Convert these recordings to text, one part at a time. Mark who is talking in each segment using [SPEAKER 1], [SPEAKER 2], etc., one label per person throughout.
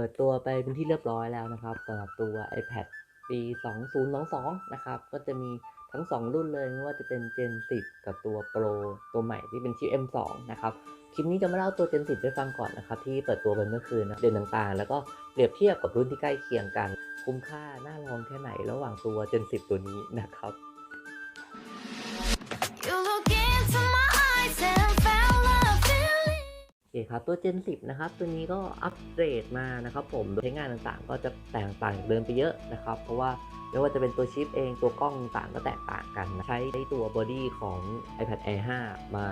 [SPEAKER 1] ปิดตัวไปเป็นที่เรียบร้อยแล้วนะครับสำหรับตัว iPad ปี 2022 นะครับ ก็จะมีทั้ง 2 รุ่นเลยไม่ว่าจะเป็น Gen 10 กับตัว Pro ตัวใหม่ที่เป็นชิป M2 นะครับ คลิปนี้จะมาเล่าตัว Gen 10ให้ฟังก่อนนะครับ ที่เปิดตัวไปเมื่อคืนนะเด่นต่างๆ แล้วก็เปรียบเทียบกับรุ่นที่ใกล้เคียงกัน คุ้มค่าน่าลองแค่ไหนระหว่างตัว Gen 10 ตัวนี้นะครับ ครับตัว Gen 10 นะครับ ตัวนี้ก็อัปเกรดมานะครับผมโดยใช้งานต่างๆ ก็จะแตกต่างจากเดิมไปเยอะนะครับ เพราะว่าไม่ว่าจะเป็นตัวชิปเองตัวกล้องต่างก็แตกต่างกันนะใช้ตัวบอดี้ของ iPad Air 5 มา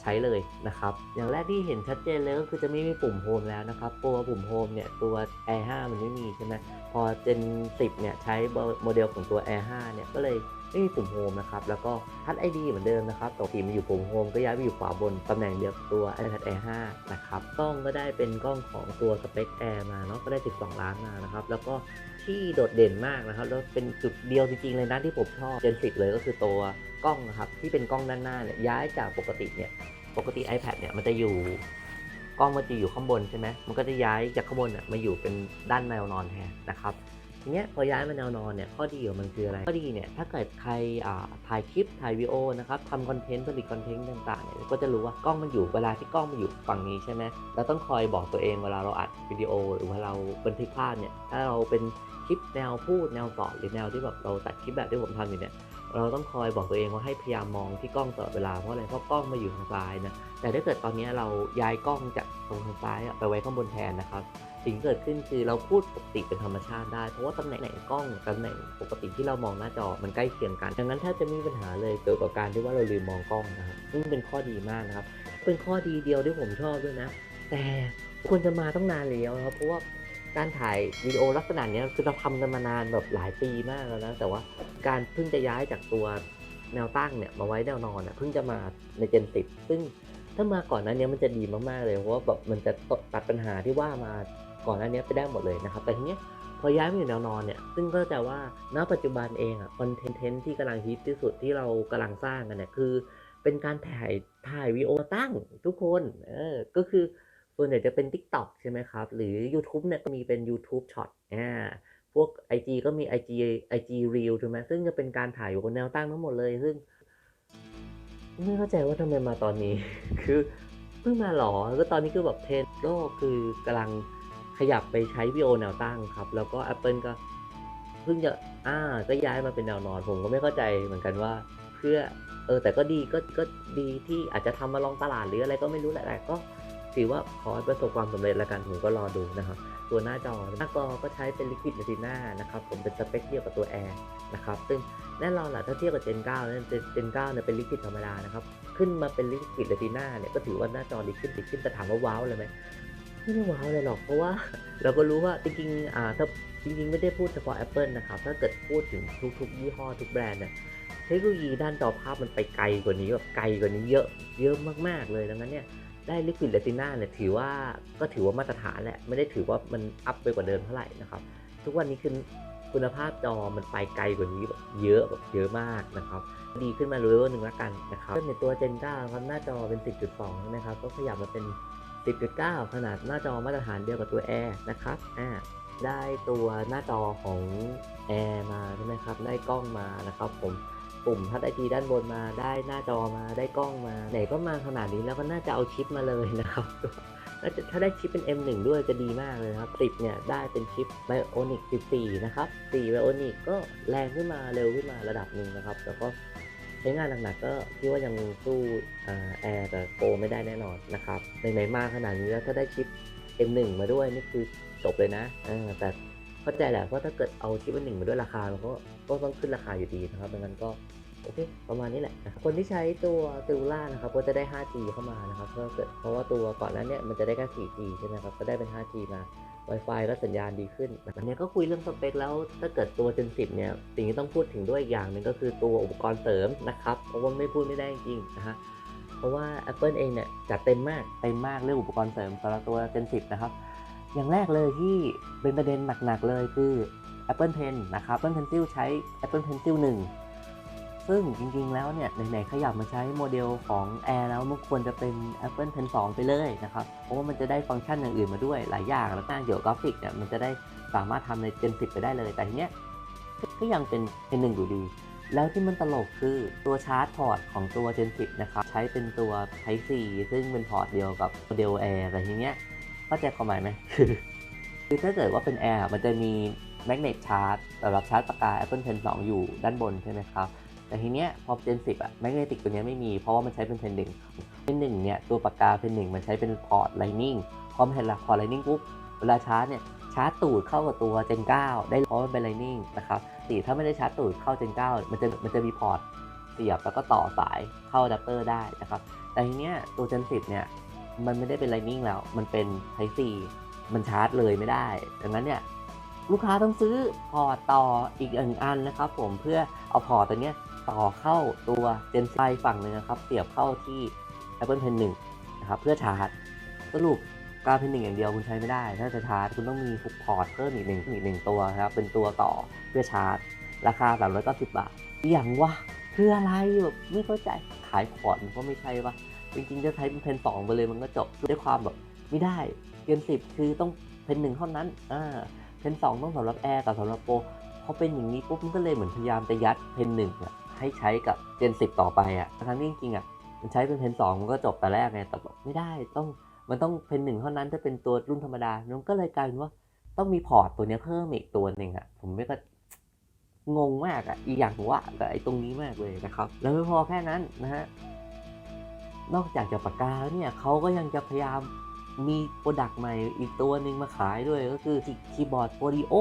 [SPEAKER 1] ใช้เลยนะครับ อย่างแรกที่เห็นชัดเจนเลยก็คือจะไม่มีปุ่มโฮมแล้วนะครับ ตัวปุ่มโฮมเนี่ยตัว Air 5 มันไม่มีใช่ไหมพอ Gen 10 เนี่ยใช้โมเดลของตัว Air 5 เนี่ยก็เลย ไม่มีปุ่มโฮมนะครับ แล้วก็ทัช ID เหมือนเดิมนะครับปกติมันอยู่ปุ่มโฮมก็ย้ายไปอยู่ขวาบน ตำแหน่งเดียวกับตัว iPad Air 5 นะครับ กล้องก็ได้เป็นกล้องของตัว Spec Air มาเนาะ ก็ได้ 12 ล้านมานะครับ แล้วก็ที่โดดเด่นมากนะครับ แล้วเป็นจุดเดียวจริงๆเลยนะที่ผมชอบ Gen 10เลยก็คือตัวกล้องนะครับที่เป็นกล้องด้านหน้าเนี่ยย้ายจากปกติเนี่ย ปกติ iPad เนี่ยมันจะอยู่กล้องมันจะอยู่ข้างบนใช่ไหมมันก็จะย้ายจากข้างบนน่ะมาอยู่เป็นด้านแนวนอนแทนนะครับ ทีเนี้ยพอย้ายมาแนวนอนเนี่ยข้อดีของมันคืออะไรข้อดีเนี่ยถ้าเกิดใครถ่ายคลิปถ่ายวิดีโอนะครับทำคอนเทนต์ผลิตคอนเทนต์ต่างๆเนี่ยก็จะรู้ว่ากล้องมันอยู่เวลาที่กล้องมันอยู่ฝั่งนี้ใช่ไหมเราต้องคอยบอกตัวเองเวลาเราอัดวิดีโอ หรือว่าเราบันทึกภาพเนี่ยถ้าเราเป็นคลิปแนวพูดแนวสอนหรือแนวที่แบบเราตัดคลิปแบบที่ผมทำอยู่เนี่ยเราต้องคอยบอกตัวเองว่าให้พยายามมองที่กล้องตลอดเวลาเพราะอะไรเพราะกล้องมาอยู่ทางซ้ายนะแต่ถ้าเกิดตอนนี้เราย้ายกล้องจาก ตรงทางซ้ายไปไว้ข้างบนแทนนะครับสิ่งเกิดขึ้นคือเราพูดปกติเป็นธรรมชาติได้ เพราะว่าตำแหน่งกล้องตำแหน่งปกติที่เรามองหน้าจอมันใกล้เคียงกัน ดังนั้นถ้าจะไม่มีปัญหาเลยเกี่ยวกับการที่ว่าเราลืมมองกล้องนะครับซึ่งเป็นข้อดีมากนะครับ เป็นข้อดีเดียวที่ผมชอบด้วยนะ แต่ควรจะมาต้องนานแล้วนะครับเพราะว่าการถ่ายวิดีโอลักษณะนี้คือเราทำกันมานานแบบหลายปีมากแล้วนะแต่ว่าการเพิ่งจะย้ายจากตัวแนวตั้งเนี่ยมาไว้แนวนอนอะเพิ่งจะมาในเจนสิบซึ่ง ถ้ามาก่อนนั้นเนี้ยมันจะดีมากๆเลยเพราะว่าแบบมันจะตัดปัญหาที่ว่ามาก่อนหน้านี้ยไปได้หมดเลยนะครับแต่ทีเนี้ยพอย้ายมาอยู่แนวนอนเนี่ย ซึ่งก็จะว่าณปัจจุบันเองอะคอนเทนต์ที่กำลังฮิตที่สุดที่เรากำลังสร้างกันเนี่ยคือ เป็นการถ่ายถ่ายวีดีโอตั้งทุกคนเออก็คือส่วนใหญ่จะเป็น TikTok ใช่ไหมครับ หรือ YouTube เนี่ยก็มีเป็น YouTube Short อ่าพวก IG ก็มี IG IG Reel ถูกไหมซึ่งจะเป็นการถ่ายอยู่บนแนวตั้งทั้งหมดเลยซึ่ง ไม่เข้าใจว่าทำไมมาตอนนี้ คือเพิ่งมาหรอแล้วก็ตอนนี้คือแบบเทรนโลกคือกำลังขยับไปใช้วิโอแนวตั้งครับ แล้วก็ Apple ก็เพิ่งจะอ่าก็ย้ายมาเป็นแนวนอน ผมก็ไม่เข้าใจเหมือนกันว่า เพื่อเออแต่ก็ดีก็ก็ดีที่อาจจะทำมาลองตลาดหรืออะไรก็ไม่รู้แหละแต่ก็ถือว่าขอประสบความสำเร็จแล้วกันผมก็รอดูนะครับ ตัวหน้าจอ หน้าจอก็ใช้เป็น Liquid Retina นะครับ ผมเป็นสเปคเดียวกับตัว Air นะครับ ซึ่งแน่นอนแหละถ้าเทียบกับ Gen 9เนี่ย Gen 9เนี่ยเป็น Liquid ธรรมดานะครับ ขึ้นมาเป็น Liquid Retina เนี่ย ก็ถือว่าหน้าจอดีขึ้นดีขึ้นแต่ถามว่าว้าวเลยไหมไม่ได้ว้าวเลยหรอก เพราะว่าเราก็รู้ว่าจริงๆอ่าถ้าจริงๆ ไม่ได้พูดเฉพาะ Apple นะครับ ถ้าเกิดพูดถึงทุกๆ ยี่ห้อทุกแบรนด์เนี่ยเทคโนโลยีด้านจอภาพมันไปไกลกว่านี้แบบไกลกว่านี้เยอะ เยอะมากๆเลยดังนั้นเนี่ย ได้ Liquid Retina เนี่ยถือว่าก็ถือว่ามาตรฐานแหละไม่ได้ถือว่ามันอัพไปกว่าเดิมเท่าไหร่นะครับ ทุกวันนี้คือคุณภาพจอมันไปไกลกว่านี้แบบเยอะแบบเยอะมากนะครับ ดีขึ้นมาเลเวลหนึ่งละกันนะครับในตัว Gen 9ครับหน้าจอเป็น 10.2ใช่ไหมครับก็ขยับมาเป็น 10.9 ขนาดหน้าจอมาตรฐานเดียวกับตัว Air นะครับอ่าได้ตัวหน้าจอของ Air มาใช่ไหมครับได้กล้องมานะครับผม ปุ่มทัชไอทีด้านบนมาได้หน้าจอมาได้กล้องมา ไหนก็มาขนาดนี้แล้วก็น่าจะเอาชิปมาเลยนะครับน่าจะถ้าได้ชิปเป็น M1 ด้วยจะดีมากเลยครับ10เนี่ยได้เป็นชิป Bionic 14 นะครับ4 Bionic ก็แรงขึ้นมาเร็วขึ้นมาระดับหนึ่งนะครับ แล้วก็ใช้งานหนักๆก็คิดว่ายังสู้แอร์กับโปรไม่ได้แน่นอนนะครับไหนๆมาขนาดนี้แล้วถ้าได้ชิป M1 มาด้วยนี่คือจบเลยนะแต่เข้าใจแหละว่าถ้าเกิดเอาชิป M1 มาด้วยราคามันก็ก็ต้องขึ้นราคาอยู่ดีนะครับดังนั้นก็ อเคประมาณนี้แหละะคคนที่ใช้ตัวติวล่านะครับก็จะได้ 5G เข้ามานะครับเกิดเพราะว่าตัวก่อนนั้นเนี่ยมันจะได้แค่ 4G ใช่ไหมครับก็ได้เป็น 5G มา Wi-Fi ก็สัญญาณดีขึ้นอันนี้ก็คุยเรื่องสเปคแล้วถ้าเกิดตัว Gen 10 เนี่ยสิ่งที่ต้องพูดถึงด้วยอีกอย่างหนึ่งก็คือตัวอุปกรณ์เสริมนะครับเพราะว่าไม่พูดไม่ได้จริงนะฮะเพราะว่า Apple เองเนี่ยจัดเต็มมากเต็มมากเรื่องอุปกรณ์เสริมสำหรับตัว Gen 10 นะครับอย่างแรกเลยที่เป็นประเด็นหนักๆเลยคือ Apple Pen นะครับ Apple Pencil ใช้ Apple Pencil 1 ซึ่งจริงๆแล้วเนี่ยไหนๆขยับมาใช้โมเดลของ Air แล้วมันควรจะเป็น Apple Pen 2 ไปเลยนะครับ เพราะว่ามันจะได้ฟังก์ชันอย่างอื่นมาด้วยหลายอย่าง แล้วก็เกี่ยวกับกราฟิกเนี่ยมันจะได้สามารถทำใน Gen 10 ไปได้เลย แต่ทีเนี้ยก็ยังเป็น Gen 1อยู่ดี แล้วที่มันตลกคือตัวชาร์จพอร์ตของตัว Gen 10 นะครับ ใช้เป็นตัว Type C ซึ่งเป็นพอร์ตเดียวกับโมเดล Air แต่ทีเนี้ยเข้าใจความหมายไหมคือคือถ้าเกิดว่าเป็น Air มันจะมีแมกเนตชาร์จสำหรับชาร์จปากกา Apple Pen 2 อยู่ด้านบนใช่ไหมครับ แต่ทีเนี้ยพอ Gen 10อะแมกเนติกตัวเนี้ยไม่มีเพราะว่ามันใช้เป็น Pen 1 Pen 1เนี่ยตัวปากกา Pen 1มันใช้เป็นพอร์ต Lightning พอมันเห็นละพอร์ต Lightning ปุ๊บเวลาชาร์จเนี่ยชาร์จตูดเข้ากับตัว Gen 9ได้เพราะมันเป็น Lightning นะครับตีถ้าไม่ได้ชาร์จตูดเข้า Gen 9มันจะมันจะมีพอร์ตเสียบแล้วก็ต่อสายเข้าอะแดปเตอร์ได้นะครับแต่ทีเนี้ยตัว Gen 10เนี่ยมันไม่ได้เป็น Lightning แล้วมันเป็น Type C มันชาร์จเลยไม่ได้ ดังนั้นเนี่ยลูกค้าต้องซื้อพอร์ตต่ออีกหนึ่งอันนะครับผมเพื่อเอาพอร์ตตัวเนี้ย ต่อเข้าตัว Gen 5ฝั่งหนึ่งนะครับ เสียบเข้าที่ Apple Pen 1นะครับเพื่อชาร์จ สรุปการ Pen 1อย่างเดียวคุณใช้ไม่ได้ ถ้าจะชาร์จคุณต้องมีฟุกพอร์ตเพิ่มอีกหนึ่งอีกหนึ่งตัวครับ เป็นตัวต่อเพื่อชาร์จ ราคา390บาทอย่างวะคืออะไรแบบไม่เข้าใจขายพอร์ตมันก็ไม่ใช่ปะจริงๆจะใช้เป็นเพนสองไปเลยมันก็จบด้วยความแบบไม่ได้เกมสิบคือต้องเพนหนึ่งเท่านั้นอ่าเพนสองต้องสำหรับแอร์กับสำหรับโปรพอเป็นอย่างนี้ปุ๊บมันก็เลยเหมือนพยายามจะยัดเพนหนึ่งอะ ให้ใช้กับเจนสิต่อไปอะทั้งที่จริงๆอะมันใช้เป็นเพนสองมันก็จบแต่แรกไงแต่แบบไม่ได้ต้องมันต้องเพนหนึ่งเท่านั้นถ้าเป็นตัวรุ่นธรรมดามันก็เลยกลายเป็นว่าต้องมีพอร์ตตัวนี้เพิ่มอีกตัวหนึ่งอะผมไม่ก็งงมากอะอีกอย่างว่ากับไอ้ตรงนี้มากเลยนะครับ แล้วไม่พอแค่นั้นนะฮะนอกจากจะปากกาแล้วเนี่ยเขาก็ยังจะพยายาม มีโปรดักต์ใหม่อีกตัวหนึ่งมาขายด้วยก็คือคีย์บอร์ดโปรดิโอ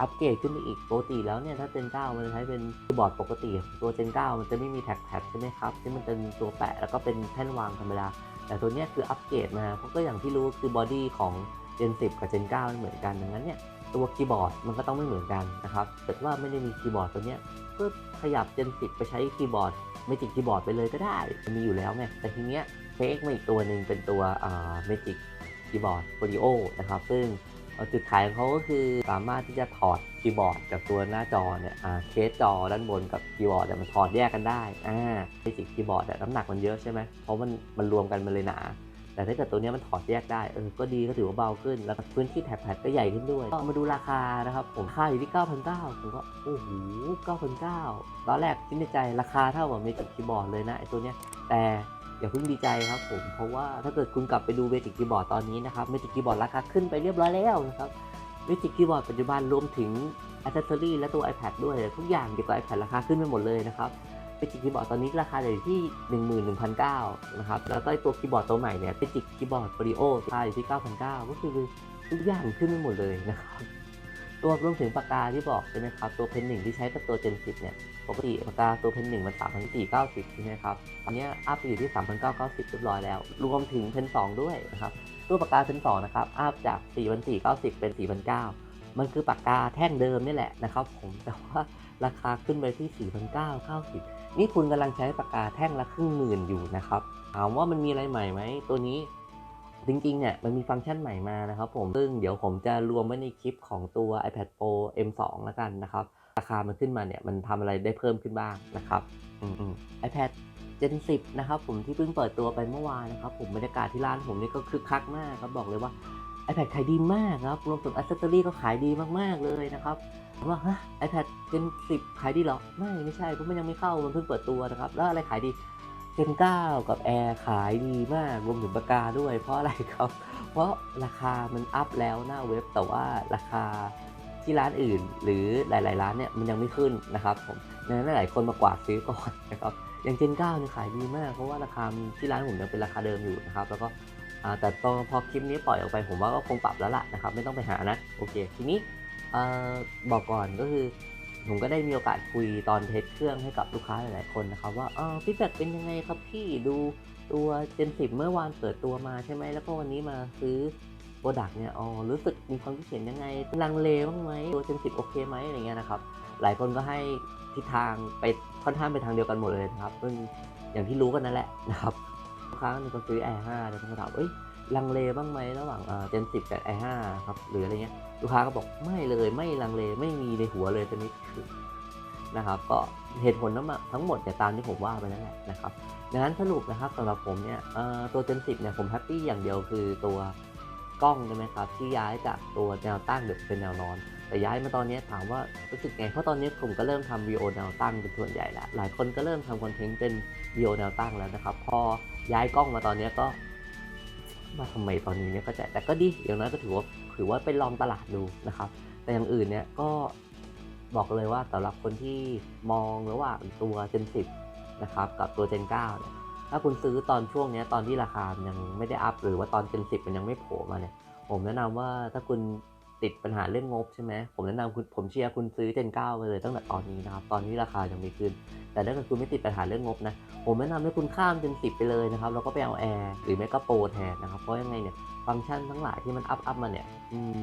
[SPEAKER 1] อัปเกรดขึ้นไปอีกปกติแล้วเนี่ยถ้า Gen 9มันจะใช้เป็นคีย์บอร์ดปกติ ตัว Gen 9มันจะไม่มีแท็กแพดใช่ไหมครับที่มันเป็นตัวแปะแล้วก็เป็นแท่นวางธรรมดาแต่ตัวเนี้ยคืออัปเกรดมาเพราะก็อย่างที่รู้คือบอดี้ของ Gen 10 กับ Gen 9ไม่เหมือนกันดังนั้นเนี่ยตัวคีย์บอร์ดมันก็ต้องไม่เหมือนกันนะครับแต่ว่าไม่ได้มีคีย์บอร์ดตัวเนี้ยก็ขยับ Gen 10 ไปใช้คีย์บอร์ดเมจิกคีย์บอร์ดไปเลยก็ได้ มีอยู่แล้วไงแต่ทีเนี้ยเฟกมาอีกตัวหนึ่งเป็นตัวเมจิก คีย์บอร์ด Audio นะครับ ซึ่งจุดขายของเขาก็คือสามารถที่จะถอดคีย์บอร์ดกับตัวหน้าจอเนี่ยเคสจอด้านบนกับคีย์บอร์ดเนี่ยมันถอดแยกกันได้อ่าเมจิกคีย์บอร์ดเนี่ยน้ำหนักมันเยอะใช่ไหมเพราะมันมันรวมกันมันเลยหนาแต่ถ้าเกิดตัวเนี้ยมันถอดแยกได้เออก็ดีก็ถือว่าเบาขึ้น แล้วพื้นที่แถบแพดก็ใหญ่ขึ้นด้วยก็มาดูราคานะครับผมค่าอยู่ที่ 9,900ผมก็โอ้โห9,900ตอนแรกคิดในใจราคาเท่ากับเมจิกคีย์บอร์ดเลยนะไอตัวเนี้ยแต่ อย่าเพิ่งดีใจครับผม เพราะว่าถ้าเกิดคุณกลับไปดูเมจิกคีย์บอร์ดตอนนี้นะครับเมจิกคีย์บอร์ดราคาขึ้นไปเรียบร้อยแล้วนะครับเมจิกคีย์บอร์ดปัจจุบันรวมถึงอัซเซอรี่และตัว iPad ด้วยทุกอย่างเกี่ยวกับ iPad ราคาขึ้นไปหมดเลยนะครับเมจิกคีย์บอร์ดตอนนี้ราคาอยู่ที่ 11,900นะครับแล้วก็ตัวคีย์บอร์ดตัวใหม่เนี่ยเมจิกคีย์บอร์ด Audio ราคาอยู่ที่9,900ก็คือทุกอย่างขึ้นไปหมดเลยนะครับ ตัวรวมถึงปากกาที่บอกใช่ไหมครับตัวเพนหนึ่งที่ใช้กับตัว Gen 10เนี่ยปกติปากกาตัวเพนหนึ่งมัน3,490ใช่ไหมครับตอนนี้อัพไปอยู่ที่3,990เก้าเก้าสิบเรียบร้อยแล้ว รวมถึงเพนสองด้วยนะครับตัวปากกาเพนสองนะครับอัพจาก4,490เก้าสิบเป็น4,900มันคือปากกาแท่งเดิมนี่แหละนะครับผมแต่ว่าราคาขึ้นไปที่ 4,990 นี่คุณกำลังใช้ปากกาแท่งละครึ่งหมื่นอยู่นะครับ ถามว่ามันมีอะไรใหม่ไหม ตัวนี้ จริงๆ เนี่ยมันมีฟังก์ชันใหม่มานะครับผม ซึ่งเดี๋ยวผมจะรวมไว้ในคลิปของตัว iPad Pro M2 แล้วกันนะครับ ราคามันขึ้นมาเนี่ยมันทำอะไรได้เพิ่มขึ้นบ้างนะครับอืมๆ iPad Gen 10นะครับผมที่เพิ่งเปิดตัวไปเมื่อวานนะครับผมบรรยากาศที่ร้านผมนี่ก็คึกคักมากครับบอกเลยว่า iPad ขายดีมากครับรวมถึง Accessory ก็ขายดีมากๆเลยนะครับผมว่าฮะ iPad Gen 10ขายดีหรอ ไม่ไม่ใช่เพราะมันยังไม่เข้ามันเพิ่งเปิดตัวนะครับแล้วอะไรขายดี Gen 9กับ Air ขายดีมากรวมถึงปากกาด้วย เพราะอะไรครับ เพราะราคามันอัพแล้วหน้าเว็บแต่ว่าราคาที่ร้านอื่น หรือหลาย ๆ ร้านเนี่ยมันยังไม่ขึ้นนะครับผมดังนั้นหลายคนมากวาดซื้อก่อนนะครับอย่าง Gen 9เนี่ยขายดีมากเพราะว่าราคาที่ร้านผมยังเป็นราคาเดิมอยู่นะครับแล้วก็แต่ตอนพอคลิปนี้ปล่อยออกไปผมว่าก็คงปรับแล้วล่ะนะครับไม่ต้องไปหานะโอเค ทีนี้บอกก่อนก็คือ ผมก็ได้มีโอกาสคุยตอนเทสเครื่องให้กับลูกค้าหลายๆคนนะครับ ว่าเออฟีดแบ็เป็นยังไงครับพี่ดูตัว Gen 10เมื่อวานเปิดตัวมาใช่ไหมแล้วก็วันนี้มาซื้อโปรดักต์เนี่ยอ๋อรู้สึกมีความคิดเห็นยังไงลังเลบ้างไหมตัว Gen 10โอเคไหมอะไรเงี้ยนะครับ หลายคนก็ให้ทิศทางไปค่อนข้างไปทางเดียวกันหมดเลยนะครับซึ่งอย่างที่รู้กันนั่นแหละนะครับลูกค้ามีคนซื้อ Air 5แล้วก็ถามเอ้ยลังเลบ้างไหมระหว่างเอ่อ Gen 10กับ Air 5ครับหรืออะไรเงี้ยลูกค้าก็บอกไม่เลยไม่ลังเลไม่มีในหัวเลยตอนนี้คือ นะครับ ก็เหตุผลทั้งหมดทั้งหมดเนี่ยตามที่ผมว่าไปนั่นแหละนะครับดังนั้นสรุปนะครับสำหรับผมเนี่ยตัว Gen 10เนี่ยผมแฮปปี้อย่างเดียวคือตัวกล้องใช่ไหมครับที่ย้ายจากตัวแนวตั้งเดือเป็นแนวนอน แต่ย้ายมาตอนนี้ถามว่ารู้สึกไงเพราะตอนนี้ผมก็เริ่มทำวีโอแนวตั้งเป็นส่วนใหญ่แล้วหลายคนก็เริ่มทำคอนเทนต์เป็นวีโอแนวตั้งแล้วนะครับ พอย้ายกล้องมาตอนนี้ก็มาทำไมตอนนี้เนี่ยก็จะแต่ก็ดีอย่างน้อยก็ถือว่าถือว่าเป็นลองตลาดดูนะครับ แต่อย่างอื่นเนี่ยก็ บอกเลยว่าสำหรับคนที่มองระหว่างตัว Gen 10นะครับกับตัว Gen 9เนี่ยถ้าคุณซื้อตอนช่วงนี้ตอนที่ราคายังไม่ได้อัพหรือว่าตอน Gen 10 มันยังไม่โผล่มาเนี่ยผมแนะนำว่าถ้าคุณ ติดปัญหาเรื่องงบใช่ไหมผมแนะนำคุณผมเชียร์คุณซื้อ Gen 9ไปเลยตั้งแต่ตอนนี้นะครับ ตอนนี้ราคายังไม่ขึ้น แต่ถ้าเกิดคุณไม่ติดปัญหาเรื่องงบนะ ผมแนะนำให้คุณข้าม Gen 10ไปเลยนะครับ แล้วก็ไปเอาแอร์หรือไม่ก็โปรแทนนะครับ เพราะยังไงเนี่ยฟังก์ชันทั้งหลายที่มันอัพอัพมาเนี่ย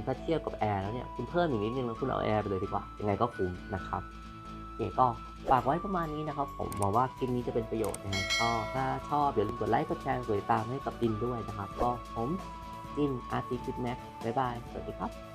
[SPEAKER 1] ถ้าเทียบกับแอร์แล้วเนี่ยคุณเพิ่มอีกนิดนึงแล้วคุณเอาแอร์ไปเลยดีกว่า ยังไงก็คุ้มนะครับโอเคก็ฝากไว้ประมาณนี้นะครับ ผมหวังว่าคลิปนี้จะเป็นประโยชน์นะฮะก็ถ้าชอบอย่าลืมกดไลค์กดแชร์กดติดตามให้กับดินด้วยนะครับ ก็ผมดินอาร์ติฟิตแม็กบ๊ายบาย สวัสดีครับ